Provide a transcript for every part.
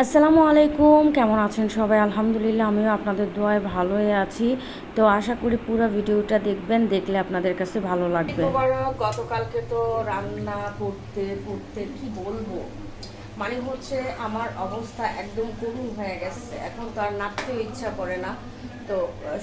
আসসালামু আলাইকুম, কেমন আছেন সবাই? আলহামদুলিল্লাহ, আমিও আপনাদের দোয়ায় ভালোই আছি। তো আশা করি পুরো ভিডিওটা দেখবেন, দেখলে আপনাদের কাছে ভালো লাগবে। গতকালকে তো রান্না করতে করতে কি বলব? মানে হচ্ছে আমার অবস্থা একদম করুণ হয়ে গেছে। এখন তো আর নাচতেও ইচ্ছা করে না। তো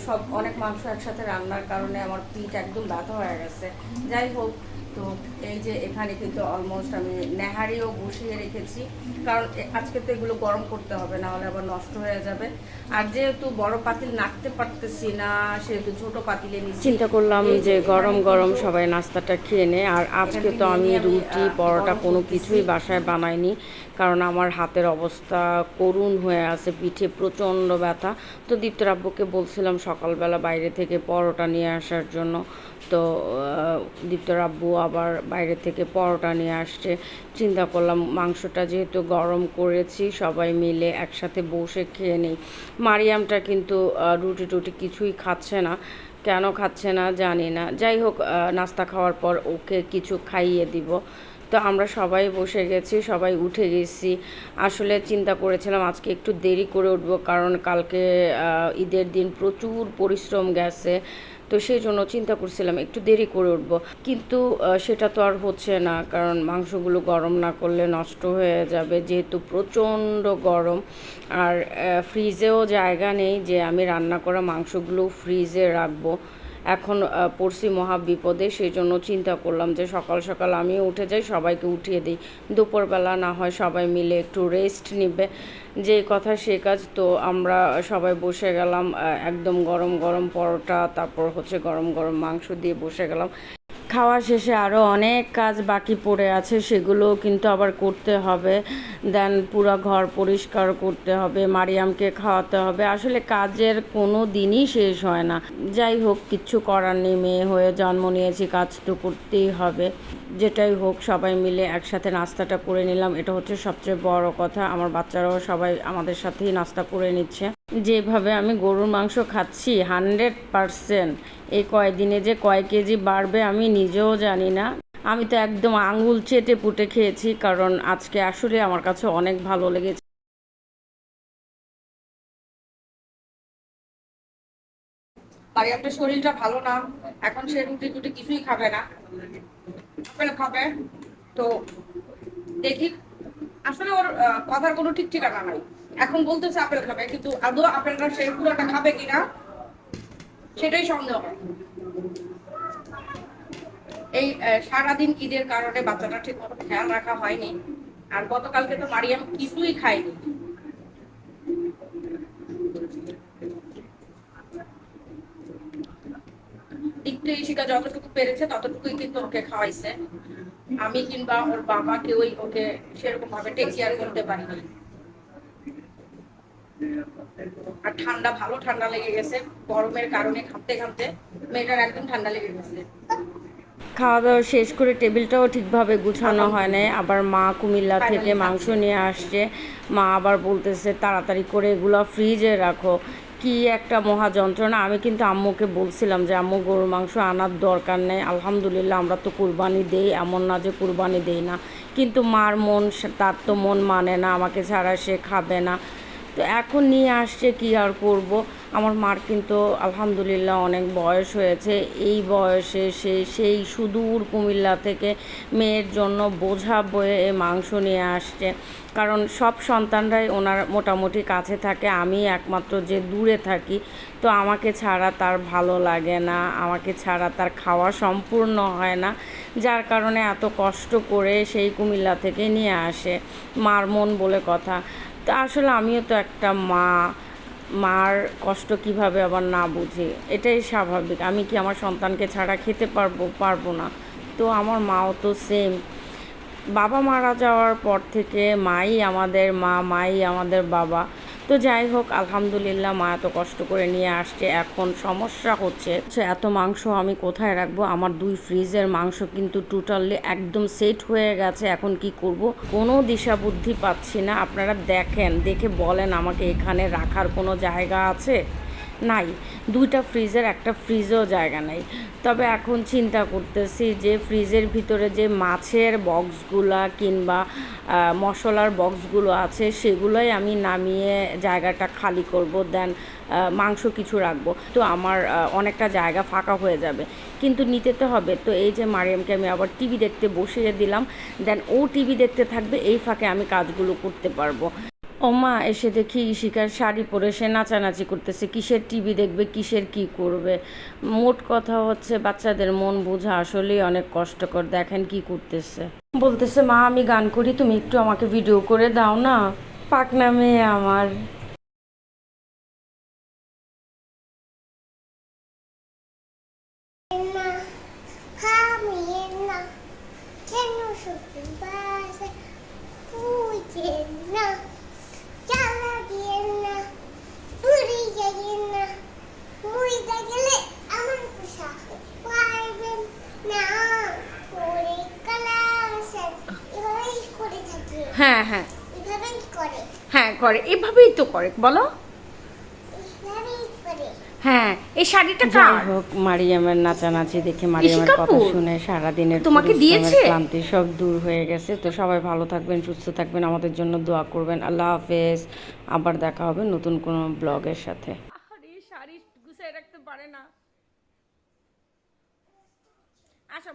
সব অনেক মাংস একসাথে রান্নার কারণে আমার পিঠ একদম ব্যথা হয়ে গেছে। যাই হোক তো এই যে এখানে কিন্তু অলমোস্ট আমি নেহারিও বসিয়ে রেখেছি। কারণ আজকে তো এগুলো গরম করতে হবে না হলে আবার নষ্ট হয়ে যাবে। আর যেহেতু বড় পাতিল নাড়তে পারতেছি না সেহেতু ছোট পাতিলে চিন্তা করলাম যে গরম গরম সবাই নাস্তাটা খেয়ে নে। আর আজকে তো আমি রুটি পরোটা কোনো কিছুই বাসায় বানাইনি। কারণ আমার হাতের অবস্থা করুণ হয়ে আছে পিঠে প্রচণ্ড ব্যথা। তো দীপ্ত আব্বুকে বলছিলাম সকালবেলা বাইরে থেকে পরোটা নিয়ে আসার জন্য। তো আহ, দীপ্ত আব্বু আবার বাইরে থেকে পরোটা নিয়ে আসছে। চিন্তা করলাম মাংসটা যেহেতু গরম করেছি সবাই মিলে একসাথে বসে খেয়ে নেই। মারিয়ামটা কিন্তু রুটি টুটি কিছুই খাচ্ছে না। কেন খাচ্ছে না জানি না। যাই হোক নাস্তা খাওয়ার পর ওকে কিছু খাইয়ে দিব। তো আমরা সবাই বসে গেছি, সবাই উঠে গেছি। আসলে চিন্তা করেছিলাম আজকে একটু দেরি করে উঠবো কারণ কালকে ঈদের দিন প্রচুর পরিশ্রম গেছে। তো সেই জন্য চিন্তা করছিলাম একটু দেরি করে উঠবো। কিন্তু সেটা তো আর হচ্ছে না কারণ মাংসগুলো গরম না করলে নষ্ট হয়ে যাবে যেহেতু প্রচণ্ড গরম। আর ফ্রিজেও জায়গা নেই যে আমি রান্না করা মাংসগুলো ফ্রিজে রাখব। এখন পড়ছি মহা বিপদে সেই জন্য চিন্তা করলাম যে সকাল সকাল আমি উঠে যাই, সবাইকে উঠিয়ে দিই। দুপুরবেলা না হয় সবাই মিলে একটু রেস্ট নিবে। যে কথা সে কাজ, তো আমরা সবাই বসে গেলাম একদম গরম গরম পরোটা, তারপর হচ্ছে গরম গরম মাংস দিয়ে বসে গেলাম। খাওয়া শেষে আরও অনেক কাজ বাকি পড়ে আছে সেগুলো কিন্তু আবার করতে হবে। দেন পুরো ঘর পরিষ্কার করতে হবে, মারিয়ামকে খাওয়াতে হবে। আসলে কাজের কোনো দিনই শেষ হয় না। যাই হোক কিচ্ছু করার নেই, মেয়ে হয়ে জন্ম নিয়েছি কাজ তো করতেই হবে। যেটাই হোক, সবাই মিলে একসাথে নাস্তাটা করে নিলাম। এটা হচ্ছে সবচেয়ে বড় কথা। আমার বাচ্চারাও সবাই আমাদের সাথেই নাস্তা করে নিচ্ছে। যেভাবে আমি গরুর মাংস খাচ্ছি, হান্ড্রেড পারসেন্ট। এই কয়দিনে যে কয় কেজি বাড়বে আমি নিজেও জানি না। আমি তো একদম আঙুল চেটে পুটে খেয়েছি, কারণ আজকে আসলে আমার কাছে অনেক ভালো লেগেছে। মারিয়ামটার শরীরটা ভালো না। এখন সে রুটি টুটি কিছুই খাবে না। খাবে। তো দেখি, আসলে ওর কথার কোনো ঠিক ঠিকানা নাই। এখন বলতেছে আপেল খাবে, কিন্তু আদৌ আপেলটা সে পুরোটা খাবে কিনা, সেটাই সন্দেহ এই সারাদিন ঈদের কারণে বাচ্চাটা ঠিক মতো খেয়াল রাখা হয়নি। আর গতকালকে তো মারিয়াম কিছুই খায়নি। ইশিকা যতটুকু পেরেছে ততটুকুই কিন্তু ওকে খাওয়াইছে। আমি কিংবা ওর বাবা কেউই ওকে সেরকম ভাবে টেক কেয়ার করতে পারিনি। আর ঠান্ডা ভালো ঠান্ডা লেগে গেছে। গরমের কারণে ঘামতে ঘামতে মেয়েটার একদম ঠান্ডা লেগে গেছে। খাওয়া দাওয়া শেষ করে টেবিলটাও ঠিকভাবে গুছানো হয় নাই। আবার মা কুমিল্লা থেকে মাংস নিয়ে আসছে। মা আবার বলতেছে তাড়াতাড়ি করে এগুলো ফ্রিজে রাখো। কি একটা মহা যন্ত্রণা আমি কিন্তু আম্মুকে বলছিলাম যে, আম্মু, গরুর মাংস আনার দরকার নেই। আলহামদুলিল্লাহ, আমরা তো কুরবানি দেই। এমন না যে কুরবানি দেই না। কিন্তু মার মন তার তো মন মানে না। আমাকে ছাড়া সে খাবে না। তো এখন নিয়ে আসছে কি আর করব? আমার মার কিন্তু আলহামদুলিল্লাহ অনেক বয়স হয়েছে। এই বয়সে সে সেই সুদূর কুমিল্লা থেকে মেয়ের জন্য বোঝা বয়ে মাংস নিয়ে আসছে। কারণ সব সন্তানরাই ওনার মোটামুটি কাছে থাকে, আমি একমাত্র যে দূরে থাকি। তো আমাকে ছাড়া তার ভালো লাগে না, আমাকে ছাড়া তার খাওয়া সম্পূর্ণ হয় না। যার কারণে এত কষ্ট করে সেই কুমিল্লা থেকে নিয়ে আসে। মার মন বলে কথা। তা আসলে আমিও তো একটা মা, মার কষ্ট কীভাবে আবার না বুঝে, এটাই স্বাভাবিক। আমি কি আমার সন্তানকে ছাড়া খেতে পারব পারব না। তো আমার মাও তো সেম বাবা মারা যাওয়ার পর থেকে মাই আমাদের মা, মাই আমাদের বাবা। তো যাই হোক, আলহামদুলিল্লাহ মা এত কষ্ট করে নিয়ে আসছে। এখন সমস্যা হচ্ছে এত মাংস আমি কোথায় রাখব? আমার দুই ফ্রিজের মাংস কিন্তু টোটালি একদম সেট হয়ে গেছে, এখন কি করব? কোনো দিশা বুদ্ধি পাচ্ছি না। আপনারা দেখেন, দেখে বলেন আমাকে এখানে রাখার কোনো জায়গা আছে? নাই। দুইটা ফ্রিজের একটা ফ্রিজেও জায়গা নাই। তবে এখন চিন্তা করতেছি যে ফ্রিজের ভিতরে যে মাছের বক্সগুলা কিংবা মশলার বক্সগুলো আছে, সেগুলোই আমি নামিয়ে জায়গাটা খালি করব দেন মাংস কিছু রাখব। তো আমার অনেকটা জায়গা ফাঁকা হয়ে যাবে। কিন্তু নিতে তো হবে। তো এই যে মারিয়ামকে আমি আবার টিভি দেখতে বসিয়ে দিলাম দেন ও টিভি দেখতে থাকবে, এই ফাঁকে আমি কাজগুলো করতে পারব। ও মা এসে দেখি ইশিকার শাড়ি পরে সে নাচানাচি করতেছে। কিসের টিভি দেখবে, কিসের কি করবে? মোট কথা হচ্ছে বাচ্চাদের মন বোঝা আসলেই অনেক কষ্টকর। দেখেন কি করতেছে। বলতেছে, মা, আমি গান করি, তুমি একটু আমাকে ভিডিও করে দাও না। পাকনা মেয়ে আমার। কেন শুধু বাসে বুঝে না জ্বালা দিয়ে না পুরি যাই না মুড়িতে গেলে আমার পোশাক পারবেন না করে কালাসে এভাবেই করে থাকে হ্যাঁ হ্যাঁ এভাবেই করে হ্যাঁ করে এভাবেই তো করে বলো? হ্যাঁ এই শাড়িটা যাই হোক মারিয়ামের নাচানাচি দেখে মারিয়ামের কথা শুনে সারাদিনের তোমাকে দিয়েছে? ক্লান্তি সব দূর হয়ে গেছে। তো সবাই ভালো থাকবেন সুস্থ থাকবেন আমাদের জন্য দোয়া করবেন। আল্লাহ হাফেজ। আবার দেখা হবে নতুন কোনো ব্লগের সাথে। আরে শাড়ি গুছিয়ে রাখতে পারে না। আচ্ছা